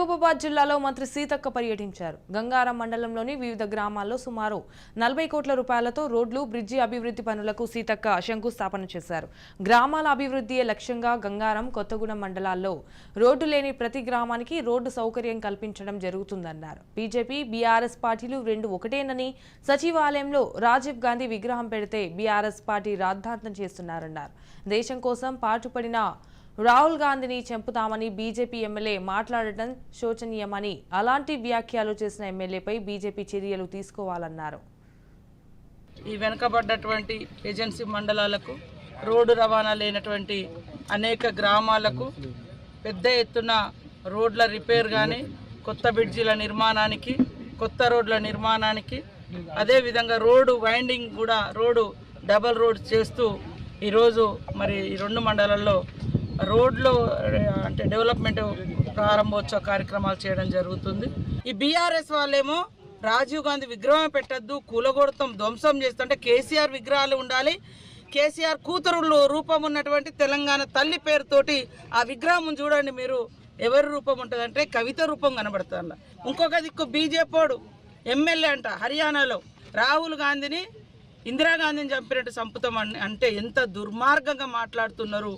మహబూబాబాద్ జిల్లాలో మంత్రి సీతక్క పర్యటించారు. గంగారం మండలంలోని వివిధ గ్రామాల్లో సుమారు నలభై కోట్ల రూపాయలతో రోడ్లు బ్రిడ్జి అభివృద్ధి పనులకు సీతక్క శంకుస్థాపన చేశారు. గ్రామాల అభివృద్ధియే లక్ష్యంగా గంగారం కొత్తగూడెం మండలాల్లో రోడ్డు లేని ప్రతి గ్రామానికి రోడ్డు సౌకర్యం కల్పించడం జరుగుతుందన్నారు. బీజేపీ బీఆర్ఎస్ పార్టీలు రెండు ఒకటేనని సచివాలయంలో రాజీవ్ గాంధీ విగ్రహం పెడితే బీఆర్ఎస్ పార్టీ రాద్ధాంతం చేస్తున్నారన్నారు. దేశం కోసం పాటుపడిన రాహుల్ గాంధీని చంపుతామని బీజేపీ ఎమ్మెల్యే మాట్లాడటం శోచనీయమని అలాంటి వ్యాఖ్యలు చేసిన ఎమ్మెల్యేపై బీజేపీ చర్యలు తీసుకోవాలన్నారు. ఈ వెనుకబడ్డటువంటి ఏజెన్సీ మండలాలకు రోడ్డు రవాణా లేనటువంటి అనేక గ్రామాలకు పెద్ద ఎత్తున రోడ్ల రిపేర్ కానీ కొత్త బ్రిడ్జిల నిర్మాణానికి కొత్త రోడ్ల నిర్మాణానికి అదేవిధంగా రోడ్డు వైండింగ్ కూడా రోడ్డు డబల్ రోడ్ చేస్తూ ఈరోజు మరి ఈ రెండు మండలాల్లో రోడ్లు అంటే డెవలప్మెంట్ ప్రారంభోత్సవ కార్యక్రమాలు చేయడం జరుగుతుంది. ఈ బీఆర్ఎస్ వాళ్ళేమో రాజీవ్ గాంధీ విగ్రహం పెట్టద్దు కూలగొడతాం ధ్వంసం చేస్తుంటే కేసీఆర్ విగ్రహాలు ఉండాలి. కేసీఆర్ కూతురులు రూపం ఉన్నటువంటి తెలంగాణ తల్లి పేరుతోటి ఆ విగ్రహం చూడండి మీరు. ఎవరి రూపం ఉంటుందంటే కవిత రూపం కనబడుతుంది? ఇంకొక దిక్కు బీజేపోడు ఎమ్మెల్యే అంట హర్యానాలో. రాహుల్ గాంధీని ఇందిరాగాంధీని చంపినట్టు చంపుతాం అంటే ఎంత దుర్మార్గంగా మాట్లాడుతున్నారు.